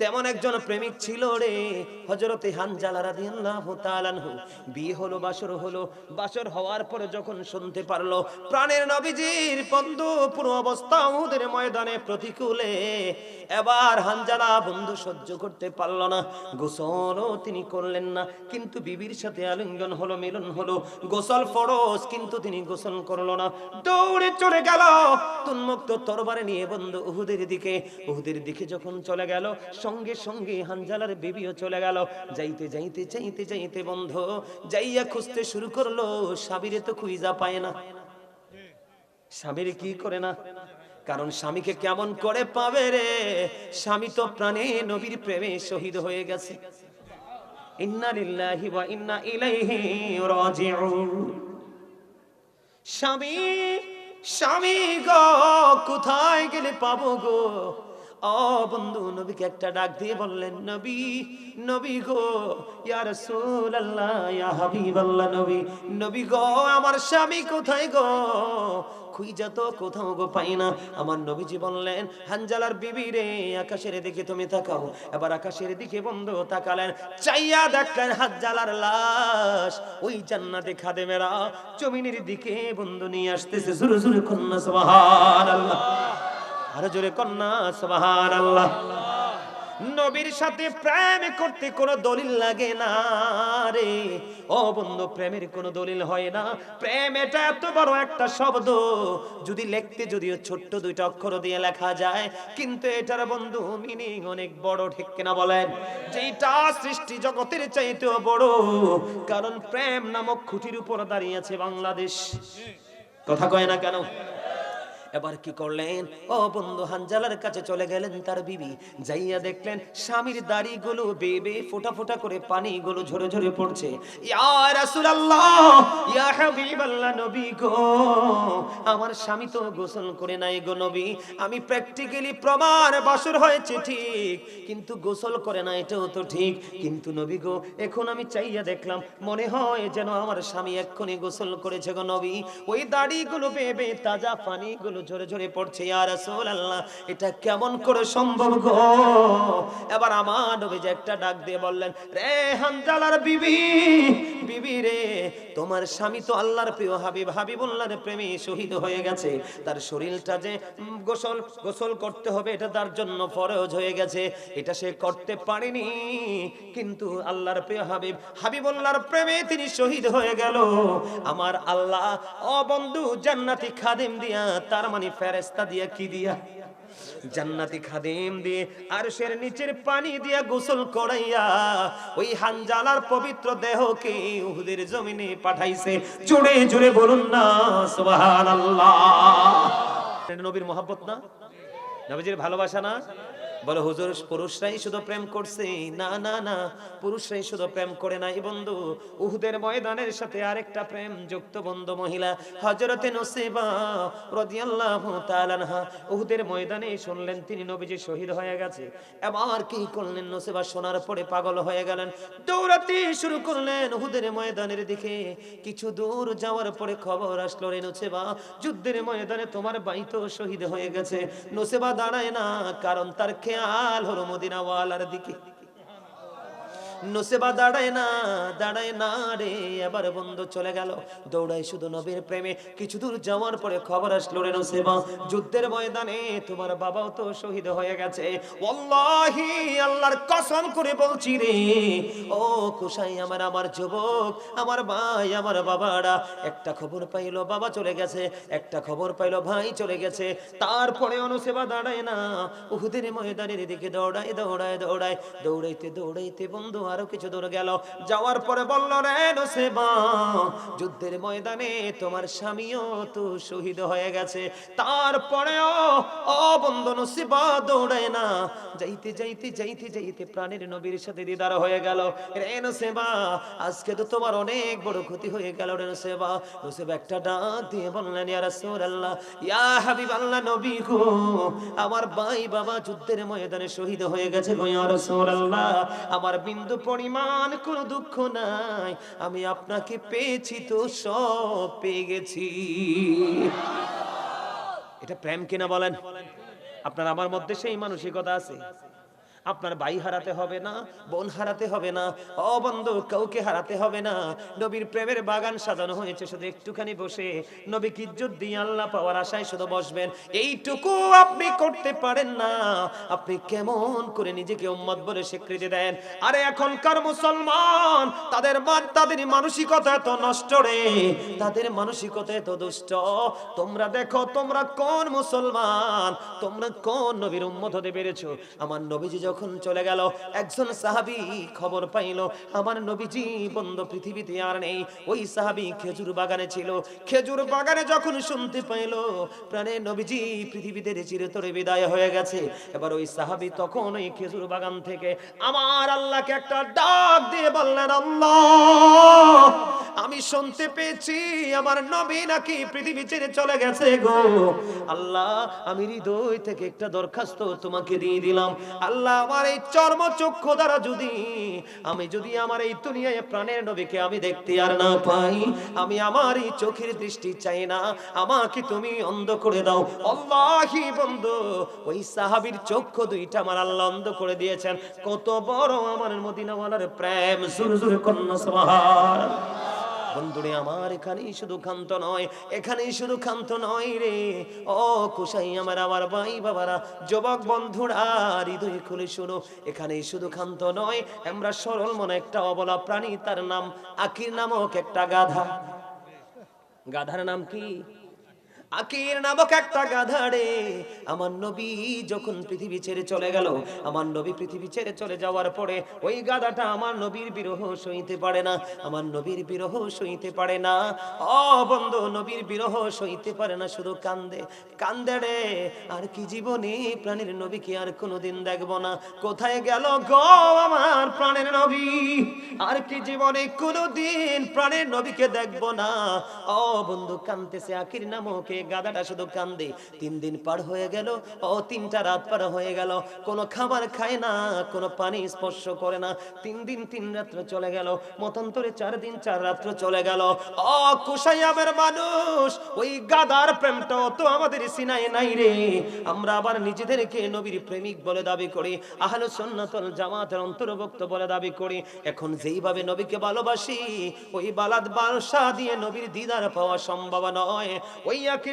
তেমন একজন প্রেমিক ছিল রে হজরতে হানজালা রাদিয়াল্লাহু তাআলা আনহু। বিয়ে হলো, বাসর হলো। বাসর হওয়ার পরে যখন শুনতে পারল, প্রাণের নবীজির বন্ধু পুরো অবস্থা উহুদের ময়দানে প্রতিকূলে। এবার হানজালা বন্ধু সহ্য করতে পারল না। গোসলও তিনি করলেন না, কিন্তু বিবির সাথে আলিঙ্গন হলো, মিলন হলো। গোসল ফরজ, কিন্তু তিনি গোসল করল না। দৌড়ে চলে গেল। তুন্মুক্ত তরবারে নিয়ে বন্ধু উহুদের দিকে। উহুদের দিকে যখন চলে গেল সঙ্গে সঙ্গে হানজালার বিবিও চলে গেল। যাইতে যাইতে যাইতে যাইতে বন্ধ, যাইয়া খুঁজতে শুরু করল সাবিরে তো খুঁজা পায় না। স্বামীর কি করে না? কারণ স্বামীকে কেমন করে পাবে রে? স্বামী তো প্রাণে নবীর প্রেমে শহীদ হয়ে গেছে। স্বামী স্বামী গো, কোথায় গেলে পাবো গো? ও বন্ধু নবীকে একটা ডাক দিয়ে বললেন, নবী নবী গো, ইয়া রাসূলুল্লাহ, ইয়া হাবিবাল্লাহ নবী নবী গো, আমার স্বামী কোথায় গো? কোথাও গো পাই না। আমার নবীজি বললেন বিবি রে, আকাশের তুমি তাকাও। এবার আকাশের বন্ধু তাকালেন, চাইয়া লাশ। ওই জমিনের দিকে বন্ধু নিয়ে আসতেছে জোরে জোরে কন্যা, সুবহানাল্লাহ। আরও জোরে কন্যা সুবহান আল্লাহ নবীর সাথে প্রেম করতে কোনো দলিল লাগে না রে। ও বন্ধু, প্রেমের কোনো দলিল হয় না। প্রেম এটা এত বড় একটা শব্দ। যদি লিখতে যদিও ছোট্ট দুইটা অক্ষর দিয়ে লেখা যায়, কিন্তু এটার বন্ধু মিনিং অনেক বড়, ঠিক কিনা বলেন? যেটা সৃষ্টি জগতের চাইতেও বড়। কারণ প্রেম নামক খুঁটির উপর দাঁড়িয়ে আছে বাংলাদেশ। কথা কয় না কেন? এবার কি করলেন? ও বন্ধু হানজালার কাছে চলে গেলেন তার বিবি। যাইয়া দেখলেন স্বামীর দাড়িগুলো বেবে ফোটা ফোটা করে পানিগুলো ঝরে ঝরে পড়ছে। আমার স্বামী তো গোসল করে নাই গো নবী। আমি প্র্যাকটিক্যালি প্রমাণ বাসর হয়েছে ঠিক, কিন্তু গোসল করে না, এটাও তো ঠিক। কিন্তু নবী গো, এখন আমি চাইয়া দেখলাম, মনে হয় যেন আমার স্বামী এক্ষুনি গোসল করেছে গো নবী। ওই দাড়ি দাড়িগুলো বেবে তাজা পানিগুলো ঝরে ঝরে পড়ছে এটা কেমন করে সম্ভব গো? এবার আমার নবী যে একটা ডাক দিয়ে বললেন, রে হানজালার বিবি বিবি রে, তোমার স্বামী তো আল্লাহর প্রিয় হাবিব, হাবিবুল্লাহর প্রেমে, শহীদ হয়ে গেছে। তার শরীরটা যে গোসল গোসল করতে হবে, এটা তার জন্য ফরজ হয়ে গেছে। এটা সে করতে পারেনি। কিন্তু আল্লাহর প্রিয় হাবিব, হাবিবুল্লাহর প্রেমে তিনি শহীদ হয়ে গেল। আমার আল্লাহ অবন্ধু বন্ধু, জান্নাতি খাদিম দিয়া তার মানে ফেরেস্তা দিয়া কি দিয়া? জান্নাতি খাদিম দিয়ে আরশের নিচের পানি দিয়া গোসল করাইয়া ওই হানজালার পবিত্র দেহকে উহুদের জমিনে পাঠাইছে। জুড়ে জুড়ে বলুন না, সুবহানাল্লাহ। নবীর মহব্বত না? নবীজির ভালোবাসা না? বলো, হুজুর, পুরুষরাই শুধু প্রেম করছে। না না না, পুরুষরাই শুধু প্রেম করে নাই বন্ধু। উহুদের ময়দানের সাথে আরেকটা প্রেম যুক্ত বন্ধু মহিলা, হযরতে নসিবা রাদিয়াল্লাহু তাআলা আনহা, উহুদের ময়দানে শুনলেন, তিনি নবীজি শহীদ হয়ে গেছে। এবার কি করলেন নসিবা? শোনার পরে পাগল হয়ে গেলেন, দৌড়াতে শুরু করলেন উহুদের ময়দানের দিকে। কিছু দূর যাওয়ার পরে খবর আসলো, রে নসিবা, যুদ্ধের ময়দানে তোমার ভাই তো শহীদ হয়ে গেছে। নসিবা দাঁড়ায় না, কারণ তার খেয়াল হলো মদিনাওয়ালার দিকে। নসেবা দাঁড়ায় না দাঁড়ায় না রে। এবার বন্ধু চলে গেল। দৌড়াই শুধু নবীর প্রেমে। কিছু দূর যাওয়ার পরে খবর আসলো রে নসেবা। যুদ্ধের ময়দানে তোমার বাবাও তো শহীদ হয়ে গেছে। ওয়াল্লাহি, আল্লাহর কসম করে বলছি রে। ও কুশাই, আমার আমার যুবক, আমার ভাই, আমার বাবারা, একটা খবর পাইলো, বাবা চলে গেছে। একটা খবর পাইলো, ভাই চলে গেছে। তারপরে অনুসেবা দাঁড়ায় না। উহুদের ময়দানের দিকে দৌড়ায় দৌড়ায় দৌড়ায়। দৌড়াইতে দৌড়াইতে বন্ধু আরও কিছু দূর গেল। যাওয়ার পরে বলল, রে নসেবা যুদ্ধের ময়দানে তোমার স্বামীও তো শহীদ হয়ে গেছে। তারপরেও না। যাইতে যাইতে যাইতে যাইতে প্রাণের নবীর সাথে দিদার হয়ে গেল। আজকে তো তোমার অনেক বড় ক্ষতি হয়ে গেল রে নসেবা একটা ডাক দিয়ে বললেন, ইয়া রাসূলুল্লাহ, ইয়া হাবিবাল্লাহ নবী গো, আমার ভাই বাবা যুদ্ধের ময়দানে শহীদ হয়ে গেছে গো আমার বিন্দু পরিমাণ কোনো দুঃখ নাই। আমি আপনাকে পেয়েছি তো সব পেয়ে গেছি। এটা প্রেম কিনা বলেন? আপনার আমার মধ্যে সেই মানসিকতা আছে। আপনার ভাই হারাতে হবে না, বোন হারাতে হবে না ও বন্ধু কাউকে হারাতে হবে না। নবীর প্রেমের বাগান সাজানো হয়েছে, শুধু একটুখানি বসে। নবী ইজ্জত দিয়ে আল্লাহ পাওয়ার আশায় শুধু বসবেন? এইটুকু আপনি করতে পারেন না। আপনি কেমন করে নিজেকে উম্মত বলে স্বীকৃতি দেন? আরে এখনকার মুসলমান, তাদের মান, তাদের মানসিকতা এত নষ্ট রে। তাদের মানসিকতা এত দুষ্ট। তোমরা দেখো, তোমরা কোন মুসলমান, তোমরা কোন নবীর উম্মত হতে পেরেছ? আমার নবীজি যখন চলে গেল, একজন সাহাবী খবর পাইলো, আমার নবীজি, বন্ধ, পৃথিবীতে আর নেই। ওই সাহাবী খেজুর বাগানে ছিল। খেজুর বাগানে যখন শুনতে পাইলো, প্রাণে নবীজি, পৃথিবীতে চিরতরে বিদায় হয়ে গেছে। এবার ওই সাহাবী তখন ওই খেজুর বাগান থেকে, আমার আল্লাহকে একটা ডাক দিয়ে বললেন, আল্লাহ, আমি শুনতে পেয়েছি, আমার নবী নাকি পৃথিবী ছেড়ে চলে গেছে গো। আল্লাহ, আমি হৃদয় থেকে একটা দরখাস্ত তোমাকে দিয়ে দিলাম। আল্লাহ আমার এই চর্ম চক্ষু দ্বারা যদি আমি যদি আমার এই দুনিয়ায় প্রাণের নবীকে আমি দেখতে আর না পাই, আমি আমার এই চোখের দৃষ্টি চাই না। আমাকে তুমি অন্ধ করে দাও। আল্লাহি বন্ধু, ওই সাহাবীর চক্ষু দুইটা আমার আল্লাহ অন্ধ করে দিয়েছেন। কত বড় আমার মদিনাওয়ালার প্রেম সুর সুর কন্যা, সুবহান। বন্ধুরে, আমার এখানেই শুধু ক্ষান্ত নয়, এখানেই শুধু ক্ষান্ত নয় রে। ও কুশাই, আমার আমার ভাই বাবারা, যুবক বন্ধুরা, হৃদয় খুলে শুনো, এখানেই শুধু ক্ষান্ত নয়, আমরা সরল মনে একটা অবলা প্রাণী, তার নাম আকির নামক একটা গাধা। গাধার নাম কি? আকির নামক একটা গাধা রে আমার নবী যখন পৃথিবী ছেড়ে চলে গেল, আমার নবী পৃথিবী ছেড়ে চলে যাওয়ার পরে ওই গাধাটা আমার নবীর বিরহ সইতে পারে না, আমার নবীর বিরহ সইতে পারে না। অ বন্ধু, নবীর বিরহ সইতে পারে না, শুধু কান্দে কান্দে রে। আর কি জীবনে প্রাণের নবীকে আর কোনোদিন দেখব না। কোথায় গেল গো আমার প্রাণের নবী? আর কি জীবনে কোনোদিন প্রাণের নবীকে দেখব না। অ বন্ধু, কানতেছে আখির নামকে গাদাটা শুধু কান্দে। তিন দিন পার হয়ে গেল, ও তিনটা রাত পার হয়ে গেল। কোনো খাবার খায় না, কোনো পানি স্পর্শ করে না। তিন দিন তিন রাত্র চলে গেল, মতান্তরে চার দিন চার রাত্র চলে গেল। ও কুসাইয়াবের মানুষ, ওই গাদার প্রেমটা তো আমাদের সিনায় নাই রে। আমরা আবার নিজেদেরকে নবীর প্রেমিক বলে দাবি করি, আহলে সুন্নাতুল জামাতের অন্তর্ভুক্ত বলে দাবি করি। এখন যেইভাবে নবীকে ভালোবাসি, ওই বালাদ বালসা দিয়ে নবীর দিদার পাওয়া সম্ভব নয়। ওই একই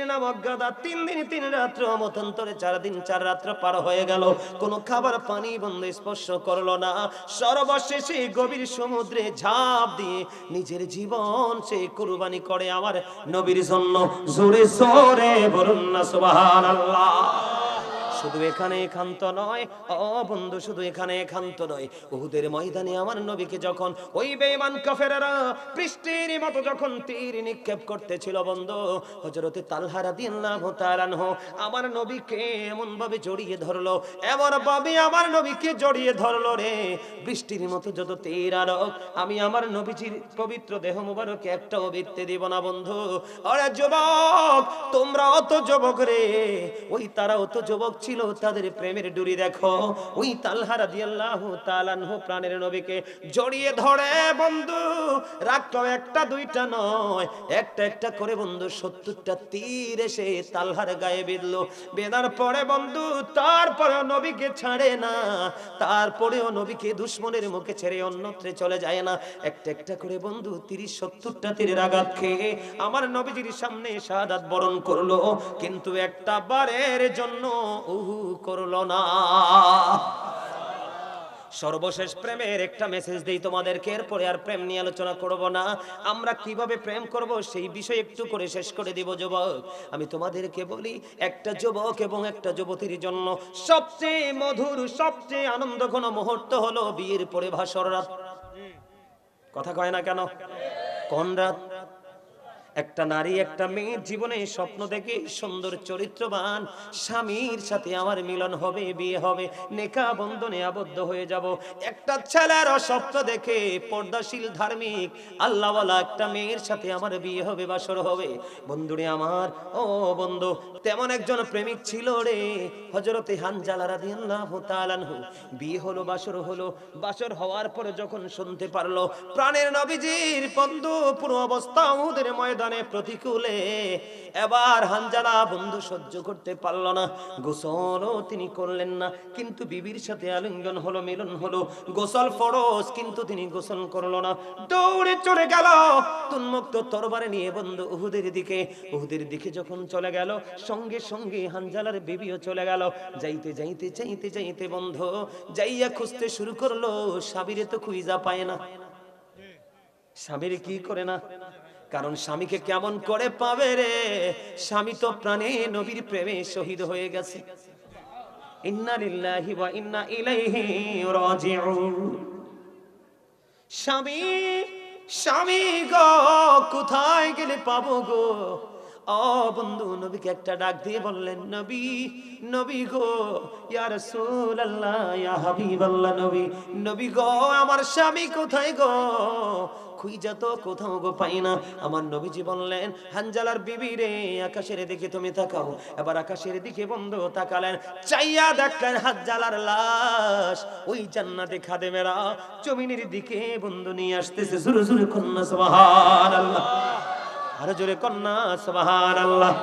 তিন দিন, তিন রাত্র মতান্তরে চার দিন, চার রাত্র পার হয়ে গেল। কোনো খাবার পানি বন্ধ স্পর্শ করল না। সর্বশেষে গভীর সমুদ্রে ঝাঁপ দিয়ে নিজের জীবন সে কুরবানি করে আমার নবীর জন্য। জোরে জোরে বলুন না, সুবহানাল্লাহ। শুধু এখানে ক্ষান্ত নয় ও বন্ধু, শুধু এখানে ক্ষান্ত নয়। উহুদের ময়দানে আমার নবীকে যখন ওই বেঈমান কাফেররা বৃষ্টির মতো যখন তীর নিক্ষেপ করতেছিল, বন্ধু, হযরতে তালহা রাদিয়াল্লাহু আমার নবীকে এমন ভাবে জড়িয়ে ধরলো, এমন ভাবে আমার নবীকে জড়িয়ে ধরলো রে। বৃষ্টির মতো যত তীর আলোক আমি আমার নবীজির পবিত্র দেহ মুবারকে একটাও বৃত্তে দিব না, বন্ধু। আরে যুবক তোমরা অত যুবক রে। ওই তারা অত যুবক ছিল তাদের প্রেমের ডুরি, দেখো। ওই তালহা রাদিয়াল্লাহু তাআলা আনহু প্রাণের নবীকে জড়িয়ে ধরে, বন্ধু রাখল একটা, দুইটা নয়। একটা একটা করে, বন্ধু, সত্তরটা তীর এসে তালহার গায়ে বেঁধলো। বেঁধার পরে, বন্ধু, তারপরেও নবীকে ছাড়ে না। তারপরেও নবীকে দুশ্মনের মুখে ছেড়ে অন্যত্রে চলে যায় না। একটা একটা করে, বন্ধু, তিরিশ, সত্তরটা তীরের আঘাত খেয়ে আমার নবীজির সামনে শাহাদাত বরণ করল। কিন্তু একটা বারের জন্য উহু করল না। সর্বশেষ প্রেমের একটা মেসেজ দেই তোমাদেরকে, এরপরে আর প্রেম নিয়ে আলোচনা করব না। আমরা কীভাবে প্রেম করব সেই বিষয় একটু করে শেষ করে দিব, যুবক। আমি তোমাদেরকে বলি, একটা যুবক এবং একটা যুবতীর জন্য সবচেয়ে মধুর, সবচেয়ে আনন্দঘন মুহূর্ত হলো বিয়ের পরে ভাসর রাত। কথা কয় না কেন? কোন রাত? একটা নারী, একটা মেয়ের জীবনে স্বপ্ন দেখে সুন্দর চরিত্রবান স্বামীর সাথে আমার মিলন হবে, বিয়ে হবে, নেকা বন্ধনে আবদ্ধ হয়ে যাব। একটা ছেলের স্বপ্ন দেখে পর্দাশীল ধার্মিক আল্লাহওয়ালা একটা মেয়ের সাথে আমার বিয়ে হবে, বাসর হবে। বন্ধুরে আমার, ও বন্ধু, তেমন একজন প্রেমিক ছিল রে হজরতে হানজালা রাদিয়াল্লাহু বিয়ে হলো, বাসর হলো, বাসর হওয়ার পরে যখন শুনতে পারল, প্রাণের নবীজির বন্ধু, পুরো অবস্থা উহুদের ময়দান ময়দানে প্রতিকূলে। এবার হানজালা বন্ধু সহ্য করতে পারল না। গোসলও তিনি করলেন না, কিন্তু বিবির সাথে আলিঙ্গন হলো, মিলন হলো। গোসল ফরজ, কিন্তু তিনি গোসল করল না। দৌড়ে চলে গেল। তুন্মুক্ত তরবারে নিয়ে বন্ধু উহুদের দিকে। উহুদের দিকে যখন চলে গেল, সঙ্গে সঙ্গে হানজালার বিবিও চলে গেল। যাইতে যাইতে যাইতে যাইতে বন্ধ যাইয়া খুঁজতে শুরু করল, সাবিরে তো খুঁজা পায় না। স্বামীর কি করে না? কারণ স্বামীকে কেমন করে পাবে রে? স্বামী তো প্রাণে নবীর প্রেমে শহীদ হয়ে গেছে। স্বামী স্বামী গো, কোথায় গেলে পাবো গো? ও বন্ধু, নবীকে একটা ডাক দিয়ে বললেন, নবী নবী গো, ইয়া রাসূলুল্লাহ, ইয়া হাবিবাল্লাহ, নবী নবী গো, আমার স্বামী কোথায় গো? খুঁজা তো কোথাও গো পাই না। আমার নবীজি বললেন, হানজালার বিবি রে, আকাশের দিকে তুমি তাকাও। এবার আকাশের দিকে বন্ধ তাকালেন, চাইয়া দেখলেন হানজালার লাশ। ওই জান্নাতে খাদেমেরা জমিনের দিকে বন্ধু নিয়ে আসতেছে। জোরে জোরে কন্যা, সুবহানাল্লাহ। আরও জোরে কন্যা আল্লাহ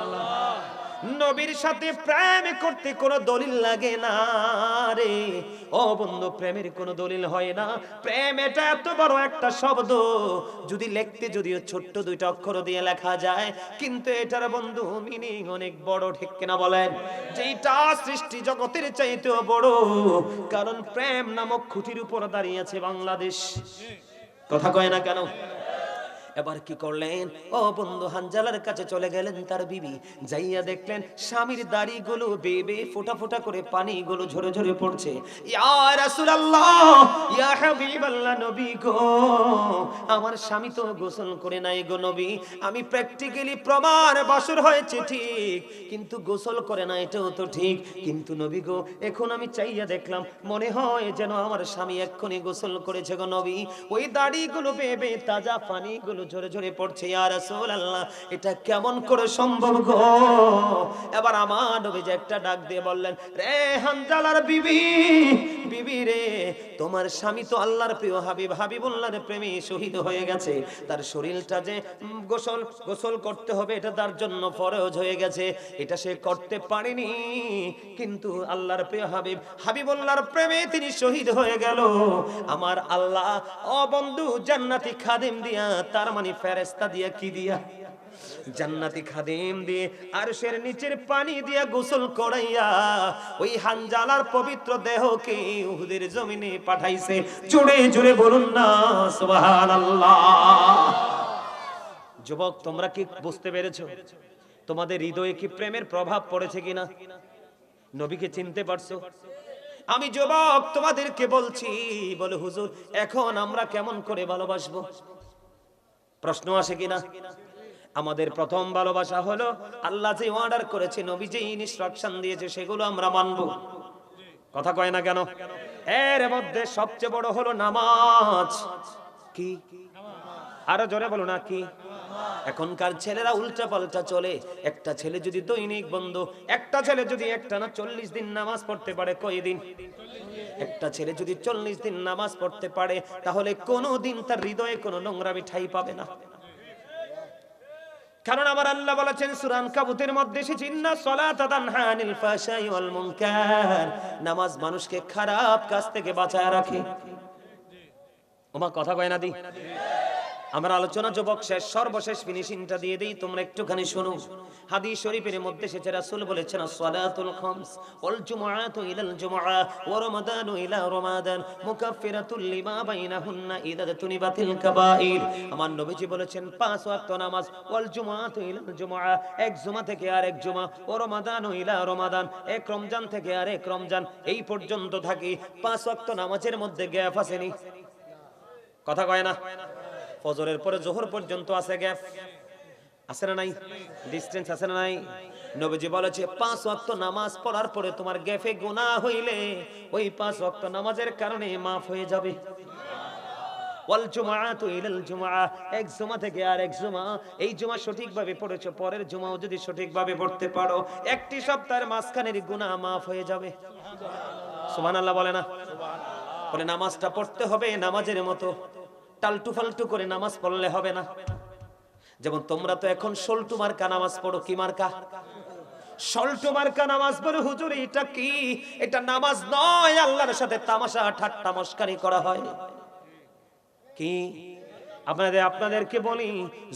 নবীর সাথে প্রেম করতে কোনো দলিল লাগে না রে। ও বন্ধু, প্রেমের কোনো দলিল হয় না। প্রেম এটা এত বড় একটা শব্দ। যদি লিখতে যদিও ছোট্ট দুইটা অক্ষর দিয়ে লেখা যায়, কিন্তু এটার বন্ধু মিনিং অনেক বড়, ঠিক কিনা বলেন? যেটা সৃষ্টি জগতের চাইতেও বড়। কারণ প্রেম নামক খুঁটির উপর দাঁড়িয়ে আছে বাংলাদেশ। কথা কয় না কেন? এবার কি করলেন? ও বন্ধু হানজালার কাছে চলে গেলেন তার বিবি। যাইয়া দেখলেন স্বামীর দাড়িগুলো বেবে ফোটা ফোটা করে পানিগুলো ঝরে ঝরে পড়ছে। আমার স্বামী তো গোসল করে নাই গো নবী। আমি প্র্যাকটিক্যালি প্রমাণ বাসর হয়েছে ঠিক, কিন্তু গোসল করে না, এটাও তো ঠিক। কিন্তু নবী গো, এখন আমি চাইয়া দেখলাম, মনে হয় যেন আমার স্বামী এক্ষুনি গোসল করেছে গো নবী। ওই দাড়িগুলো বেবে তাজা পানিগুলো ঝরে ঝরে পড়ছে আর আল্লাহ এটা কেমন করে সম্ভব গো? এবার আমার নবী যে একটা ডাক দিয়ে বললেন, রে হানজালার বিবি বিবি রে, তোমার স্বামী তো আল্লাহর প্রিয় হাবিব, হাবিবুল্লাহর প্রেমে, শহীদ হয়ে গেছে। তার শরীরটা যে গোসল গোসল করতে হবে, এটা তার জন্য ফরজ হয়ে গেছে। এটা সে করতে পারেনি, কিন্তু আল্লাহর প্রিয় হাবিব, হাবিবুল্লাহর প্রেমে তিনি শহীদ হয়ে গেল। আমার আল্লাহ, অবন্ধু জান্নাতি খাদিম দিয়া তার মানে ফেরেস্তা দিয়া কি দিয়া? জান্নাতি খাদিম দিয়ে আরশের নিচের পানি দিয়া গোসল করাইয়া ওই হানজালার পবিত্র দেহকে উহুদের জমিনে পাঠাইছে। জোরে জোরে বলুন না, সুবহানাল্লাহ। যুবক, তোমরা কি বুঝতে পেরেছ? তোমাদের হৃদয়ে কি প্রেমের প্রভাব পড়েছে কিনা? নবীকে চিনতে পারছ? আমি যুবক, তোমাদেরকে বলছি, বলে হুজুর, এখন আমরা কেমন করে ভালোবাসবো? প্রশ্ন আসে কিনা? আমাদের প্রথম ভালোবাসা হলো আল্লাহ যে অর্ডার করেছে নবী যে ইনস্ট্রাকশন দিয়েছে, সেগুলো আমরা মানব। কথা কয় না কেন? এর মধ্যে সবচেয়ে বড় হলো নামাজ। কি? আরও জোরে বলো না, কি? এখনকার ছেলেরা উল্টা পাল্টা চলে। একটা ছেলে যদি দৈনিক বন্ধ, একটা ছেলে যদি একটা না চল্লিশ দিন নামাজ পড়তে পারে, কয়দিন? একটা ছেলে যদি চল্লিশ দিন নামাজ পড়তে পারে, তাহলে কোনো দিন তার হৃদয়ে কোনো নোংরামি ঠাই পাবে না। কারণ আমার আল্লাহ বলেছেন, সুরান কাবুতের মধ্যে নামাজ মানুষকে খারাপ কাজ থেকে বাঁচায় রাখে। ওমা কথা কয় না দি? আমার আলোচনা যুবক শেষ, সর্বশেষ ফিনিশিংটা দিয়ে দেই, তোমরা একটুখানি শোনো। হাদিস শরীফের মধ্যে এসেছে রাসূল বলেছেন সালাতুল খামস ওয়াল জুমআতু ইলাল জুমআ ওয়া রমাদানু ইলা রমাদান মুকাফফিরাতুল লিমা বাইনাহুন্না ইদা তুনিবাতিল কাবাইর আমার নবীজি বলেছেন, পাঁচ ওয়াক্ত নামাজ, ওয়াল জুমআতু ইলাল জুমআ, এক জুমা থেকে আর এক জুমা ওয়া রমাদানু ইলা রমাদান, এক রমজান থেকে আর এক রমজান, এই পর্যন্ত থাকি, পাঁচ ওয়াক্ত নামাজের মধ্যে গ্যাপ আসেনি। কথা কয় না? ফজরের পরে জোহর পর্যন্ত আছে গ্যাপ। আছে না নাই? ডিস্টেন্স আছে না নাই? নবীজি বলেছে, পাঁচ ওয়াক্ত নামাজ পড়ার পরে তোমার গ্যাফে গুনাহ হইলে ওই পাঁচ ওয়াক্ত নামাজের কারণে মাফ হয়ে যাবে। এক জুমা থেকে আর এক জুমা। এই জুমা সঠিকভাবে পড়েছো, পরের জুমাও যদি সঠিকভাবে পড়তে পারো, একটি সপ্তাহের মাফ হয়ে যাবে। বলে না? নামাজটা পড়তে হবে নামাজের মতো। টালটু ফালটু করে নামাজ পড়লে হবে না। যেমন তোমরা তো এখন সল্টু মার্কা নামাজ পড়ো, কি মার্কা? সল্টু মার্কা নামাজ পড়ো, হুজুর, এটা কি? এটা নামাজ নয়, আল্লাহর সাথে তামাশা, ঠাট্টা, মস্কারি করা হয়। কি? আপনাদের, আপনাদেরকে বলি,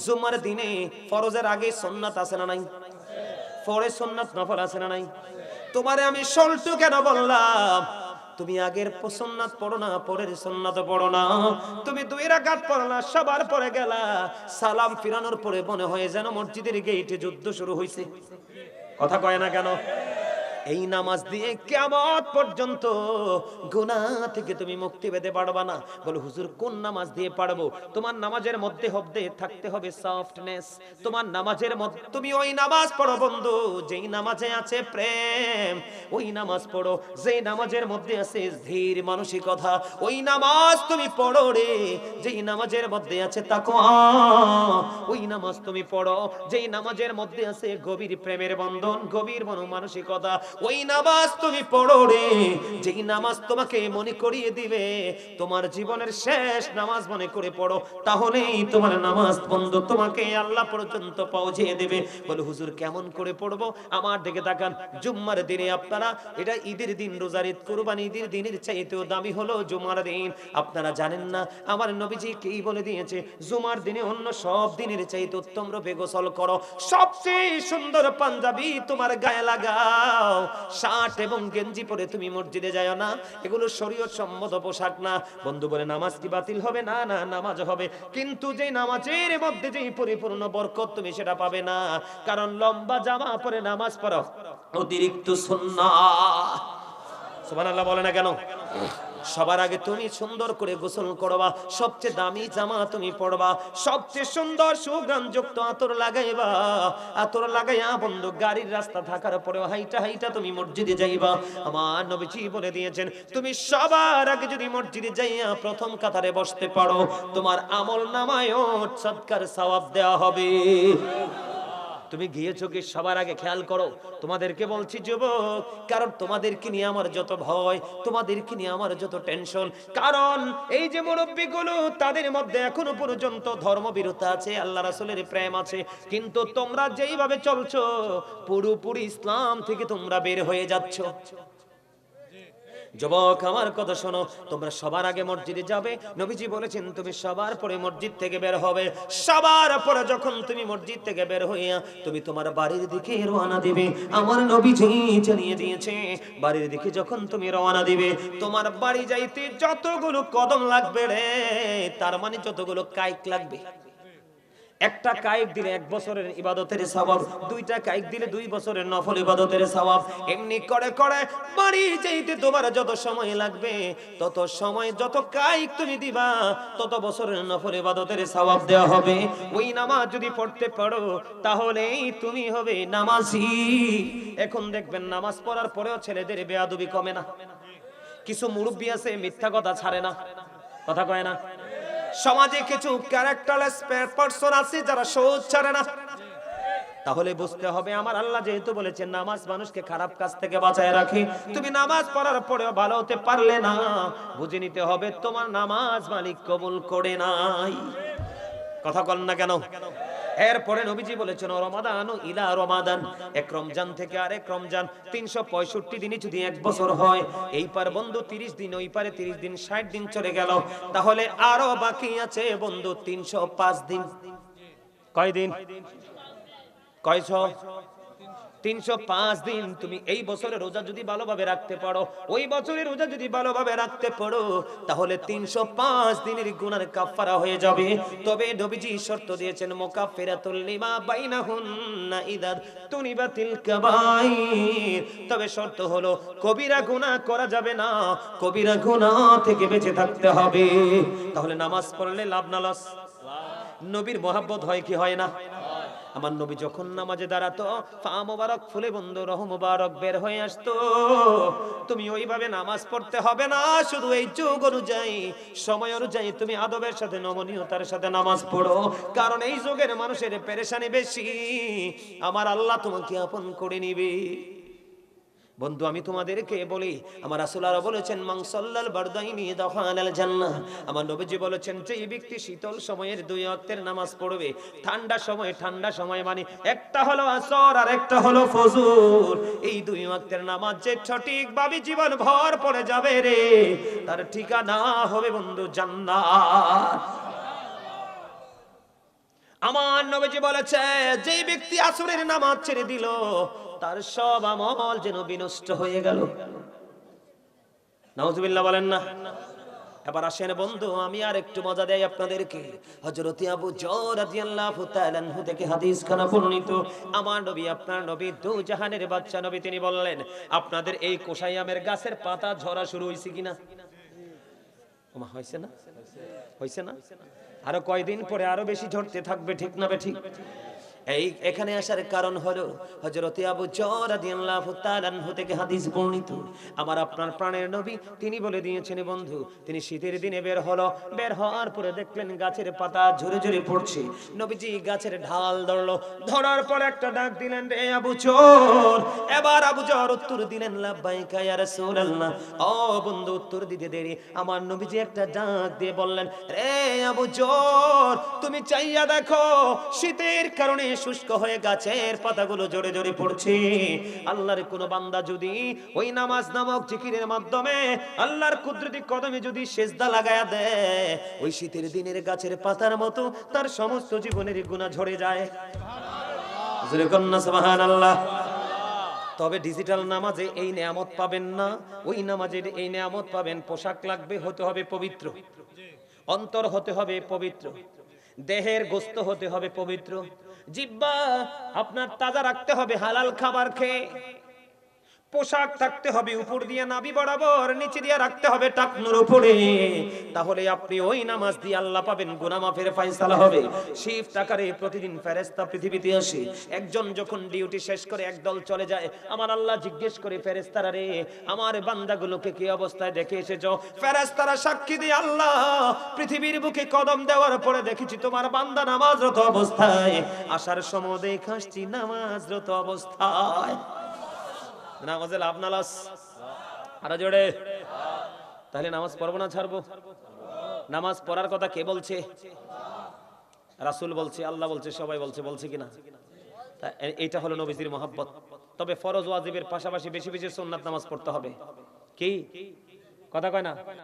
জুমার দিনে ফরজের আগে সন্ন্যাত আছে না নাই? পরে সন্ন্যাত নফল আছে না নাই? তোমারে আমি সল্টু কেন বললাম? তুমি আগের সন্ন্যাত পড়ো না, পরের সন্ন্যাত পড়ো না। তুমি দুই রাকাত পড়ো না, সবার পরে গেলা। সালাম ফিরানোর পরে মনে হয় যেন মসজিদের গেইটে যুদ্ধ শুরু হয়েছে কথা কয় না কেন? এই নামাজ দিয়ে কেমত পর্যন্ত গুনাহ থেকে তুমি মুক্তি পেতে পারবা না। বলো, হুজুর, কোন নামাজ দিয়ে পারব? তোমার নামাজের মধ্যে হব্দে থাকতে হবে সফটনেস তোমার নামাজের মধ্যে, তুমি ওই নামাজ পড়ো, বন্ধু, যেই নামাজে আছে প্রেম। ওই নামাজ পড়ো, যেই নামাজের মধ্যে আছে ধীর মানসিকতা। ওই নামাজ তুমি পড়ো রে, যেই নামাজের মধ্যে আছে তাকওয়া। ওই নামাজ তুমি পড়ো, যেই নামাজের মধ্যে আছে গভীর প্রেমের বন্ধন, গভীর মন মানসিকতা ওই নামাজ তুমি পড়ো রে। যেই নামাজ তোমাকে মনে করিয়ে দিবে, তোমার জীবনের শেষ নামাজ মনে করে পড়ো। তাহলেই তোমার নামাজ বন্ধ তোমাকে আল্লাহ পর্যন্ত পৌঁছিয়ে দেবে। বলে, হুজুর, কেমন করে পড়ব? আমার দিকে তাকান। জুম্মার দিনে আপনারা, এটা ঈদের দিন, রোজার ঈদ, কুরবানি ঈদের দিনের চাইতেও দামি হলো জুমার দিন। আপনারা জানেন না, আমার নবীজি কি বলে দিয়েছে? জুমার দিনে অন্য সব দিনের চাইতে উত্তম রূপে গোসল করো। সবচেয়ে সুন্দর পাঞ্জাবি তোমার গায়ে লাগাও। শার্ট এবং গেঞ্জি পরে তুমি মসজিদে যায় না। এগুলো শরীয়ত সম্মত পোশাক না। বন্ধু বলে, নামাজ কি বাতিল হবে? না না, নামাজ হবে। কিন্তু যে নামাজের মধ্যে যেই পরিপূর্ণ বরকত তুমি সেটা পাবে না। কারণ লম্বা জামা পরে নামাজ পড়ো। অতিরিক্ত সুন্নাহ। সুবহানাল্লাহ বলে না কেন? সবার আগে তুমি সুন্দর করে গোসল করবা, সবচেয়ে দামি জামা তুমি পড়বা সবচেয়ে সুন্দর সুগ্রাম যুক্ত আতর লাগাইবা। আতর লাগাইয়া বন্ধু, গাড়ির রাস্তা থাকার পরেও হাইটা হাইটা তুমি মসজিদে যাইবা। আমার নবীজি বলে দিয়েছেন, তুমি সবার আগে যদি মসজিদে যাইয়া প্রথম কাতারে বসতে পারো, তোমার আমল নামায় সৎকার সওয়াব দেওয়া হবে। তুমি গিয়েছো কি সবার আগে? খেয়াল করো। তোমাদেরকে বলছি, যুবক, কারণ তোমাদেরকে নিয়ে আমার যত ভয়, তোমাদেরকে নিয়ে আমার যত টেনশন। কারণ এই যে মুরব্বীগুলো, তাদের মধ্যে এখনও পর্যন্ত ধর্মবিরতা আছে, আল্লাহ রাসুলের প্রেম আছে। কিন্তু তোমরা যেইভাবে চলছো, পুরোপুরি ইসলাম থেকে তোমরা বের হয়ে যাচ্ছ। যুবক, আমার কথা শোনো। তোমরা সবার আগে মসজিদে যাবে। নবীজি বলেছেন, তুমি সবার পরে মসজিদ থেকে বের হবে। সবার পরে যখন তুমি মসজিদ থেকে বের হইয়া তুমি তোমার বাড়ির দিকে রওনা দিবে। আমার নবীজি জানিয়ে দিয়েছে, বাড়ির দিকে যখন তুমি রওনা দিবে, তোমার বাড়ি যাইতে যতগুলো কদম লাগবে রে, তার মানে যতগুলো কাইক লাগবে। একটা কায়েক দিলে এক বছরের ইবাদতের সওয়াব দুইটা কায়েক দিলে দুই বছরের নফল ইবাদতের সওয়াব এমনি করে করে বাড়ি যাইতে তোমার যত সময় লাগবে, তত সময় যত কায়েক তুমি দিবা, তত বছরের নফল ইবাদতের সওয়াব দেওয়া হবে। ওই নামাজ যদি পড়তে পারো, তাহলেই তুমি হবে নামাজি। এখন দেখবেন নামাজ পড়ার পরেও ছেলেদের বেয়াদবি কমে না। কিছু মুরব্বী আছে, মিথ্যা কথা ছাড়ে না। কথা কয় না? সমাজে কিছু ক্যারেক্টারলেস পারসন আছে যারা সহজ ছাড়ে না। তাহলে বুঝতে হবে আমার আল্লাহ যেহেতু বলেছেন, নামাজ মানুষকে খারাপ কাজ থেকে বাঁচায় রাখি। তুমি নামাজ পড়ার পরেও ভালো হতে পারলে না। বুঝে নিতে হবে তোমার নামাজ মালিক কবুল করে নাই। কথা কল না কেন? এরপরে নবীজি বলেছেন, রমাদান ইলা রমাদান। এক রমজান থেকে আরেক রমজান, তিনশো পঁয়ষট্টি দিনই যদি এক বছর হয়, এই পার বন্ধু তিরিশ দিন, ওই পারে তিরিশ দিন, ষাট দিন চলে গেল। তাহলে আরও বাকি আছে বন্ধু তিনশো পাঁচ দিন। কয় দিন কয়শ? তিনশো পাঁচ দিন তুমি এই বছরে রোজা যদি ভালোভাবে রাখতে পারো, ওই বছরের রোজা যদি ভালোভাবে রাখতে পারো, তাহলে তিনশো পাঁচ দিনের গুনার কাফারা হয়ে যাবে। তবে নবীজি শর্ত দিয়েছেন তবে শর্ত হলো, কবিরা গুনাহ করা যাবে না, কবিরা গুনাহ থেকে বেঁচে থাকতে হবে। তাহলে নামাজ পড়লে লাভ না, লস? নবীর মহাব্বত হয় কি হয় না? আমার নবী যখন নামাজে দাঁড়াতো পা মোবারক, ফুলে বন্ধু, রহ মোবারক বের হয়ে আসতো। তুমি ওইভাবে নামাজ পড়তে হবে না, শুধু এই যুগ অনুযায়ী, সময় অনুযায়ী তুমি আদবের সাথে, নমনীয়তার সাথে নামাজ পড়ো। কারণ এই যুগের মানুষের পেরেশানি বেশি। আমার আল্লাহ তোমাকে আপন করে নিবে। বন্ধু, আমি তোমাদেরকে বলি, আমার রাসূলুল্লাহ বলেছেন, মান সাল্লাল বারদাইনি দাখালাল জান্নাহ। আমার নবীজি বলেছেন যে ব্যক্তি শীতল সময়ের দুই ওয়াক্তের নামাজ পড়বে, ঠান্ডা সময় ঠান্ডা সময় মানে একটা হলো আসর আর একটা হলো ফজর। এই দুই ওয়াক্তের নামাজ যে সঠিকভাবে জীবন ভর পড়ে যাবে রে, তার ঠিকানা হবে বন্ধু জান্নাত। আমার নবীজি বলেছে যে ব্যক্তি আসরের নামাজ ছেড়ে দিল তার সব আমল যেন বিনষ্ট হয়ে গেল। নাউজুবিল্লাহ বলেন না। এবার আসেন বন্ধু, আমি আর একটু মজা দেই আপনাদেরকে। হযরত আবু জর রাদিয়াল্লাহু তাআলা থেকে হাদিস খানা বর্ণিত। আমার নবী, আপনার নবী দু জাহানের নবী, তিনি বললেন, আপনাদের এই কোষাইয়ামের গাছের পাতা ঝরা শুরু হইছে কিনা? ওমা হয়েছে না? হয়েছে না? আরও কয়দিন পরে আরও বেশি ঝরতে থাকবে, ঠিক না বে ঠিক? এই এখানে আসার কারণ হলো হযরতে আবু রাদিয়াল্লাহু তাআলা আনহু থেকে হাদিস বর্ণিত। আমার আপনার প্রাণের নবী, তিনি বলে দিয়েছেন, বন্ধু, তিনি শীতের দিনে বের হলো। বের হওয়ার পরে দেখলেন গাছের পাতা ঝরে ঝরে পড়ছে। নবীজি গাছের ঢাল ধরলো। ধরার পর একটা ডাক দিলেন রে আবু চোর এবার আবু জর উত্তর দিলেন, লাব্বাইকা ইয়া রাসূলুল্লাহ। ও বন্ধু, উত্তর দিতে দেরি। আমার নবীজি একটা ডাক দিয়ে বললেন, রে আবু জোর তুমি চাইয়া দেখো, শীতের কারণে শুষ্ক হয়ে গাছের পাতাগুলো জোরে জোরে পড়ছে। আল্লাহর কোন বান্দা যদি ওই নামাজ নামক জিকিরের মাধ্যমে আল্লাহর কুদরতি কদমে যদি সেজদা লাগায়া দেয়, ওই শীতের দিনের গাছের পাতার মতো তার সমস্ত জীবনের গুণা ঝরে যায়। সুবহানাল্লাহ। তবে ডিজিটাল নামাজে এই নেয়ামত পাবেন না। ওই নামাজের এই নেয়ামত পাবেন, পোশাক লাগবে, হতে হবে পবিত্র। অন্তর হতে হবে পবিত্র। দেহের গোস্ত হতে হবে পবিত্র। জিব্বা আপনার তাজা রাখতে হবে হালাল খাবার খেয়ে। পোশাক থাকতে হবে, উপর দিয়ে নাবি বরাবর, নিচে দিয়ে রাখতে হবে টাকনুর উপরে। তাহলে আপনি ওই নামাজ দিয়ে আল্লাহ পাবেন গুনাহ মাফের ফয়সালা হবে। শিফট আকারে প্রতিদিন ফেরেশতা পৃথিবীতে আসে। একজন যখন ডিউটি শেষ করে একদল চলে যায়, আমার আল্লাহ জিজ্ঞেস করে, ফেরেশতারা রে, আমার বান্দাগুলোকে কি অবস্থায় দেখে এসেছ? ফেরেশতারা সাক্ষী দিয়ে, আল্লাহ, পৃথিবীর বুকে কদম দেওয়ার পরে দেখেছি তোমার বান্দা নামাজরত অবস্থায়। আসার সময় দেখাসছি নামাজরত অবস্থায়। নামাজে লাভ না লস আরও জোরে। তাহলে নামাজ পড়ব না, ছাড়বো? নামাজ পড়ার কথা কে বলছে? রাসূল বলছে, আল্লাহ বলছে, সবাই বলছে বলছে কিনা? এইটা হলো নবীজির মহাব্বত। তবে ফরজ ওয়াজিবের পাশাপাশি বেশি বেশি সুন্নাত নামাজ পড়তে হবে। কি? কথা কয় না?